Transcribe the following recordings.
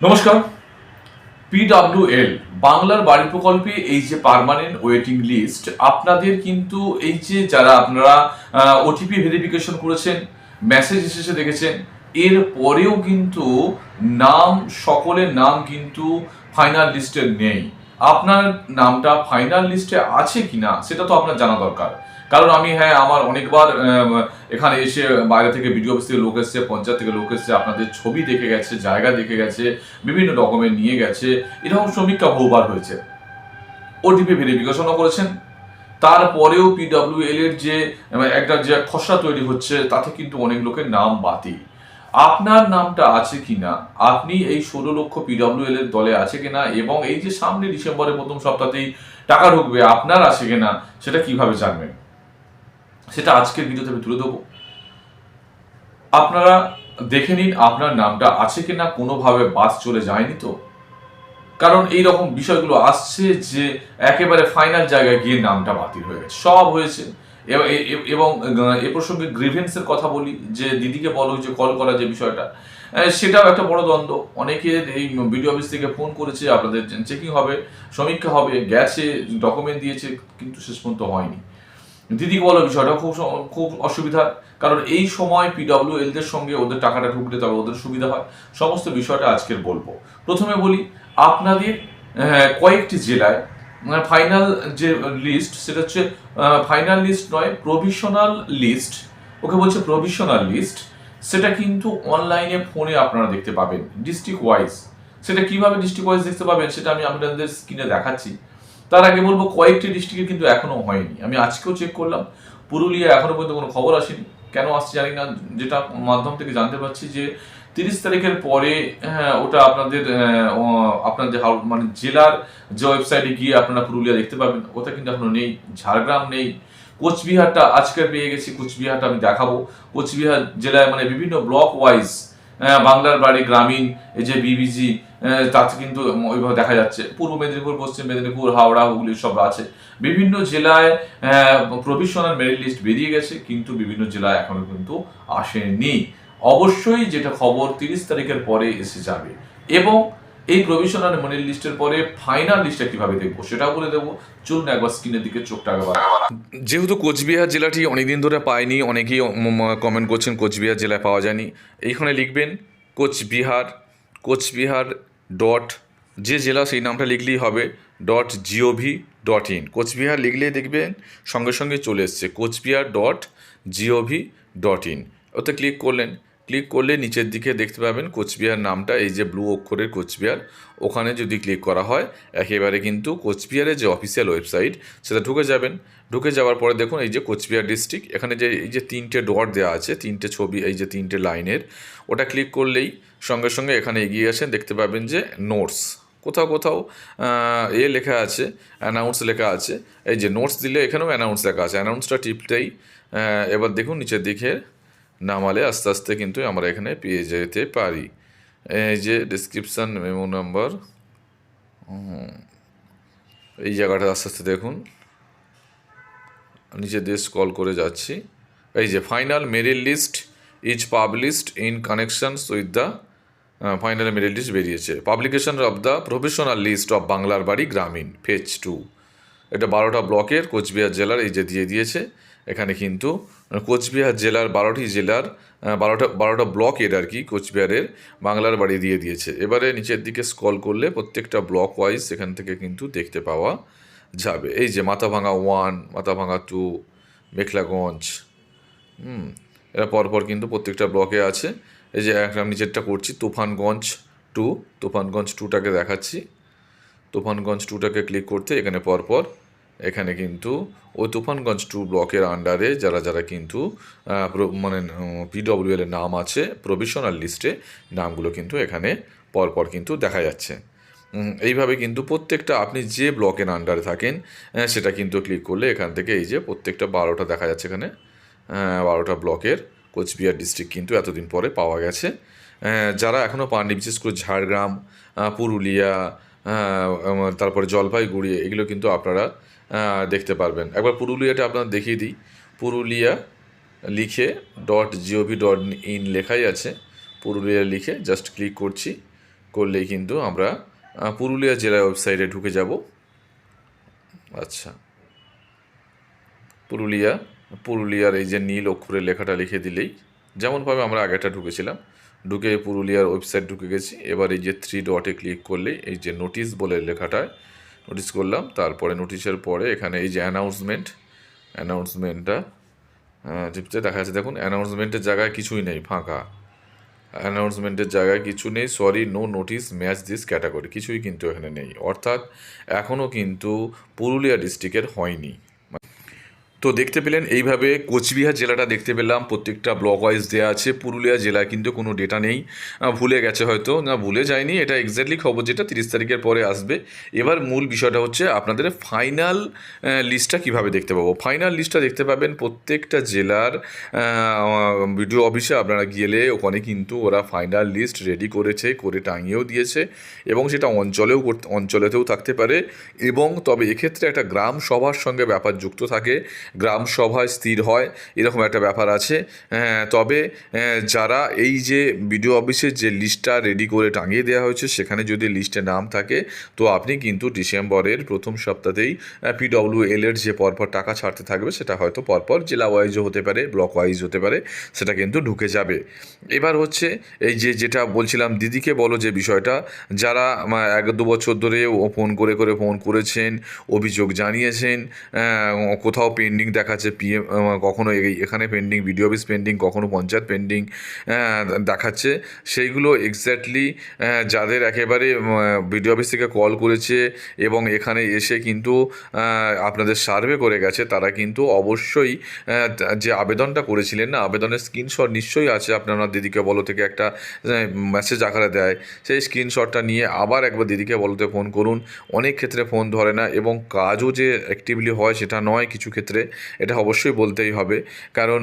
নমস্কার। পিডাব্লিউএল বাংলার বাড়ি প্রকল্পে এই যে পার্মানেন্ট ওয়েটিং লিস্ট আপনাদের কিন্তু এই যে যারা আপনারা ওটিপি ভেরিফিকেশন করেছেন মেসেজ এসেছে দেখেছেন, এর পরেও কিন্তু নাম, সকলের নাম কিন্তু ফাইনাল লিস্টে নেই। আপনার নামটা ফাইনাল লিস্টে আছে কিনা, সেটা তো আপনার জানা দরকার। কারণ আমি হ্যাঁ আমার অনেকবার এখানে এসে বাইরে থেকে ভিডিও অফিস থেকে লোক এসছে, পঞ্চায়েত থেকে লোক এসছে, আপনাদের ছবি দেখে গেছে, জায়গা দেখে গেছে, বিভিন্ন ডকুমেন্ট নিয়ে গেছে। এরকম সমীক্ষা বহুবার হয়েছে। ওটিপি ভেরিফিকেশনও করেছেন। তারপরেও পিডব্লিউএল এর যে, একটা যে খসড়া তৈরি হচ্ছে, তাতে কিন্তু অনেক লোকের নাম বাতিল। আপনার নামটা আছে কিনা? আপনি এই ষোলো লক্ষ পিডব্লিউএল এর দলে আছে কিনা? এবং এই যে সামনে ডিসেম্বরের প্রথম সপ্তাহতেই টাকা ঢুকবে, আপনার আছে কিনা? সেটা কীভাবে জানবেন? সেটা আজকের ভিডিওতে আমি তুলে দেবো আপনারা দেখে নিন আপনার নামটা আছে কি না কোনোভাবে বাস চলে যায়নি তো। কারণ এই রকম বিষয়গুলো আসছে যে একেবারে ফাইনাল জায়গায় গিয়ে নামটা বাতিল হয়ে গেছে। সব হয়েছে। এবং এ প্রসঙ্গে গ্রিভেন্সের কথা বলি, যে দিদিকে বলো, যে কল করা, যে বিষয়টা সেটাও একটা বড় দ্বন্দ্ব। অনেকে এই বিডিও অফিস থেকে ফোন করেছে, আপনাদের চেকিং হবে, সমীক্ষা হবে, গেছে ডকুমেন্ট দিয়েছে, কিন্তু শেষ পর্যন্ত হয়নি। দিদি বলো বিষয়টা, খুব খুব অসুবিধা। কারণ এই সময় পিডব্লিউ এলদের সঙ্গে ওদের টাকাটা ঢুকলে তবে ওদের সুবিধা হয়। সমস্ত বিষয়টা আজকের বলব। প্রথমে বলি, আপনাদের কয়েকটি জেলায় ফাইনাল যে লিস্ট সেটা হচ্ছে ফাইনাল লিস্ট নয় প্রভিশনাল লিস্ট ওকে বলছে প্রভিশনাল লিস্ট সেটা কিন্তু অনলাইনে ফোনে আপনারা দেখতে পাবেন ডিস্ট্রিক্ট ওয়াইজ সেটা কীভাবে ডিস্ট্রিক্ট ওয়াইজ দেখতে পাবেন, সেটা আমি আপনাদের স্ক্রিনে দেখাচ্ছি। তার আগে বলব কয়েকটি ডিস্ট্রিক্টে কিন্তু এখনও হয়নি। আমি আজকেও চেক করলাম। পুরুলিয়া এখনও পর্যন্ত কোনো খবর আসেনি। কেন আসছে জানি না। যেটা মাধ্যম থেকে জানতে পারছি যে তিরিশ তারিখের পরে হ্যাঁ ওটা আপনাদের আপনাদের মানে জেলার যে ওয়েবসাইটে গিয়ে আপনারা পুরুলিয়া দেখতে পাবেন, ওটা কিন্তু এখনও নেই, ঝাড়গ্রাম নেই। কোচবিহারটা আজকে পেয়ে গেছি, কোচবিহারটা আমি দেখাবো। কোচবিহার জেলায় মানে বিভিন্ন ব্লক ওয়াইজ বাংলার বাড়ি গ্রামীণ, এই যে বিবিজি তাতে কিন্তু ওইভাবে দেখা যাচ্ছে। পূর্ব মেদিনীপুর, পশ্চিম মেদিনীপুর, হাওড়া, হুগলি সব আছে। বিভিন্ন জেলায় প্রভিশনাল মেরিট লিস্ট বেরিয়ে গেছে, কিন্তু বিভিন্ন জেলায় এখনও কিন্তু আসেনি। অবশ্যই যেটা খবর তিরিশ তারিখের পরে এসে যাবে। এবং এই প্রভিশনাল মেরিট লিস্টের পরে ফাইনাল লিস্টটা কীভাবে দেখব? সেটাও বলে দেবো। চলুন একবার স্ক্রিনের দিকে চোখটা একবার যেহেতু কোচবিহার জেলাটি অনেকদিন ধরে পায়নি, অনেকেই কমেন্ট করছেন কোচবিহার জেলায় পাওয়া যায়নি। এইখানে লিখবেন কোচবিহার কোচবিহার ডট যে জেলা সেই নামটা লিখলেই হবে dot gov dot in Cooch Behar লিখলেই দেখবেন সঙ্গে সঙ্গে চলে এসছে, Cooch Behar dot gov dot in ওতে ক্লিক করলেন ক্লিক করলে নিচের দিকে দেখতে পাবেন কোচবিহার নামটা এই যে ব্লু অক্ষরের কোচবিহার। ওখানে যদি ক্লিক করা হয় একেবারে কিন্তু কোচবিহারের যে অফিসিয়াল ওয়েবসাইট সেটা ঢুকে যাবেন। ঢুকে যাওয়ার পরে দেখুন এই যে কোচবিহার ডিস্ট্রিক্ট এখানে যে এই যে তিনটে ডট দেওয়া আছে তিনটে ছবি এই যে তিনটে লাইনের ওটা ক্লিক করলেই সঙ্গে সঙ্গে এখানে এগিয়ে আসেন দেখতে পাবেন যে নোটস কোথাও কোথাও এ লেখা আছে অ্যানাউন্স লেখা আছে এই যে নোটস দিলে এখানেও অ্যানাউন্স লেখা আছে। অ্যানাউন্সটা টিপতেই আহ, এবার দেখুন নিচের দিকে নামালে আস্তে আস্তে কিন্তু আমরা এখানে পেয়ে যেতে পারি। এই যে ডিসক্রিপশান মেমো নাম্বার এই জায়গাটা আস্তে আস্তে দেখুন। নিচে দিয়ে স্কল করে যাচ্ছি। এই যে final merit list is published in connections with the final merit list বেরিয়েছে। Publication of the professional list of বাংলার বাড়ি গ্রামীণ পেজ টু এটা বারোটা ব্লকের কোচবিহার জেলার এই যে দিয়ে দিয়েছে। এখানে কিন্তু কোচবিহার জেলার বারোটি জেলার বারোটা বারোটা ব্লকের আর কি কোচবিহারের বাংলার বাড়ি দিয়ে দিয়েছে। এবারে নিচের দিকে স্কল করলে প্রত্যেকটা ব্লক ওয়াইজ সেখান থেকে কিন্তু দেখতে পাওয়া যাবে। এই যে মাথাভাঙা ওয়ান মাথাভাঙা টু মেখলাগঞ্জ, হুম, এরা পরপর কিন্তু প্রত্যেকটা ব্লকে আছে। এই যে একটা নিচেরটা করছি, তুফানগঞ্জ টু তুফানগঞ্জ টুটাকে দেখাচ্ছি। তুফানগঞ্জ টুটাকে ক্লিক করতে এখানে পরপর এখানে কিন্তু ওই তুফানগঞ্জ টু ব্লকের আন্ডারে যারা যারা কিন্তু মানে পিডব্লিউএল এর নাম আছে প্রভিশনাল লিস্টে নামগুলো কিন্তু এখানে পরপর কিন্তু দেখা যাচ্ছে। এইভাবে কিন্তু প্রত্যেকটা, আপনি যে ব্লকের আন্ডারে থাকেন সেটা কিন্তু ক্লিক করলে এখান থেকে এই যে প্রত্যেকটা বারোটা দেখা যাচ্ছে এখানে বারোটা ব্লকের কোচবিহার ডিস্ট্রিক্ট কিন্তু এতদিন পরে পাওয়া গেছে। যারা এখনও পাননি, বিশেষ করে ঝাড়গ্রাম পুরুলিয়া তারপরে জলপাইগুড়ি এগুলো কিন্তু আপনারা দেখতে পারবেন। একবার পুরুলিয়াটা আপনার দেখিয়ে দিই। পুরুলিয়া লিখে ডট জিওভি ডট ইন লেখাই আছে। পুরুলিয়া লিখে জাস্ট ক্লিক করছি। করলেই কিন্তু আমরা পুরুলিয়া জেলার ওয়েবসাইটে ঢুকে যাব। আচ্ছা। পুরুলিয়া, পুরুলিয়ার এই যে নীল অক্ষরে লেখাটা লিখে দিলেই যেমনভাবে আমরা আগেটা ঢুকেছিলাম, ঢুকে পুরুলিয়ার ওয়েবসাইট ঢুকে গেছি। এবার এই যে থ্রি ডটে ক্লিক করলে এই যে নোটিশ বলে লেখাটায় নোটিশ করলাম। তারপরে নোটিশের পরে এখানে এই যে অ্যানাউন্সমেন্ট অ্যানাউন্সমেন্টটা টিপতে দেখা যাচ্ছে, দেখুন অ্যানাউন্সমেন্টের জায়গায় কিছুই নেই, ফাঁকা। অ্যানাউন্সমেন্টের জায়গায় কিছু নেই sorry no notice match this category কিছুই কিন্তু এখানে নেই। অর্থাৎ এখনও কিন্তু পুরুলিয়া ডিস্ট্রিক্টের হয়নি। তো দেখতে পেলেন, এইভাবে কোচবিহার জেলাটা দেখতে পেলাম, প্রত্যেকটা ব্লক ওয়াইজ দেওয়া আছে, পুরুলিয়া জেলায় কিন্তু কোনো ডেটা নেই। ভুলে গেছে হয়তো, না ভুলে যায়নি, এটা এক্স্যাক্টলি খবর যেটা তিরিশ তারিখের পরে আসবে। এবার মূল বিষয়টা হচ্ছে আপনাদের ফাইনাল লিস্টটা কীভাবে দেখতে পাবো? ফাইনাল লিস্টটা দেখতে পাবেন প্রত্যেকটা জেলার ভিডিও অফিসে আপনারা গেলে ওখানে কিন্তু ওরা ফাইনাল লিস্ট রেডি করেছে, করে টাঙিয়েও দিয়েছে এবং সেটা অঞ্চলেও অঞ্চলেতেও থাকতে পারে এবং তবে এক্ষেত্রে একটা গ্রাম সভার সঙ্গে ব্যাপার যুক্ত থাকে। গ্রাম সভায় স্থির হয় এরকম একটা ব্যাপার আছে। হ্যাঁ, তবে হ্যাঁ, যারা এই যে বিডিও অফিসের যে লিস্টটা রেডি করে টাঙিয়ে দেওয়া হয়েছে সেখানে যদি লিস্টে নাম থাকে তো আপনি কিন্তু ডিসেম্বরের প্রথম সপ্তাহতেই পিডব্লিউ এল এর যে পরপর টাকা ছাড়তে থাকবে সেটা হয়তো পরপর জেলা ওয়াইজও হতে পারে ব্লক ওয়াইজ হতে পারে সেটা কিন্তু ঢুকে যাবে। এবার হচ্ছে এই যে যেটা বলছিলাম দিদিকে বলো যে বিষয়টা যারা এক দু বছর ধরে ফোন করে করে ফোন করেছেন অভিযোগ জানিয়েছেন কোথাও কোথাও পেন্ডিং দেখাচ্ছে পিএম কখনো এখানে পেন্ডিং বিডিও অফিস পেন্ডিং কখনো পঞ্চায়েত পেন্ডিং দেখাচ্ছে। সেইগুলো এক্স্যাক্টলি যাদের একেবারে বিডিও অফিস থেকে কল করেছে এবং এখানে এসে কিন্তু আপনাদের সার্ভে করে গেছে, তারা কিন্তু অবশ্যই যে আবেদনটা করেছিলেন না, আবেদনের স্ক্রিনশট নিশ্চয়ই আছে, আপনারা দিদিকে বলো থেকে একটা মেসেজ আকারে দেয়। সেই স্ক্রিনশটটা নিয়ে আবার একবার দিদিকে বলতে ফোন করুন। অনেক ক্ষেত্রে ফোন ধরে না এবং কাজও যে অ্যাক্টিভলি হয় সেটা নয় কিছু ক্ষেত্রে। এটা অবশ্যই বলতেই হবে। কারণ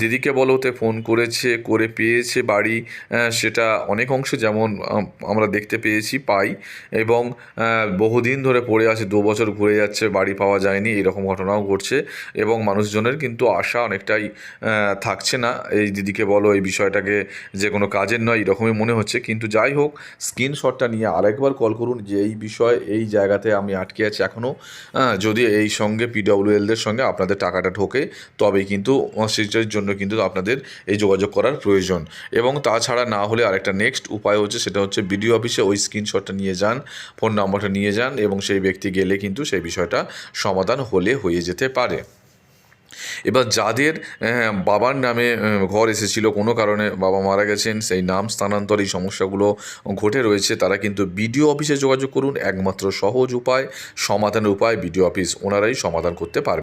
দিদিকে বলোতে ফোন করেছে, করে পেয়েছে বাড়ি সেটা অনেক অংশ যেমন আমরা দেখতে পেয়েছি, পাই। এবং বহুদিন ধরে পড়ে আছে, দু বছর ঘুরে যাচ্ছে, বাড়ি পাওয়া যায়নি, এরকম ঘটনাও ঘটছে। এবং মানুষজনের কিন্তু আশা অনেকটাই থাকছে না। এই দিদিকে বলো, এই বিষয়টাকে যে কোনো কাজের নয়, এরকমই মনে হচ্ছে। কিন্তু যাই হোক, স্ক্রিনশটটা নিয়ে আরেকবার কল করুন, যে এই বিষয় এই জায়গাতে আমি আটকে আছি এখনও যদি এই সঙ্গে পিডব্লিউএলদের সঙ্গে আপনাদের টাকাটা ঢোকে, তবেই কিন্তু সেটার জন্য কিন্তু আপনাদের এই যোগাযোগ করার প্রয়োজন। এবং তাছাড়া না হলে আরেকটা নেক্সট উপায় হচ্ছে, সেটা হচ্ছে বিডিও অফিসে ওই স্ক্রিনশটটা নিয়ে যান ফোন নাম্বারটা নিয়ে যান এবং সেই ব্যক্তি গেলে কিন্তু সেই বিষয়টা সমাধান হলে হয়ে যেতে পারে। এবার যাদের বাবার নামে ঘর এসেছিল, কোনো কারণে বাবা মারা গেছেন, সেই নাম স্থানান্তর, এই সমস্যাগুলো ঘটে রয়েছে, তারা কিন্তু বিডিও অফিসে যোগাযোগ করুন, একমাত্র সহজ উপায়, সমাধানের উপায় বিডিও অফিস, ওনারাই সমাধান করতে পারবে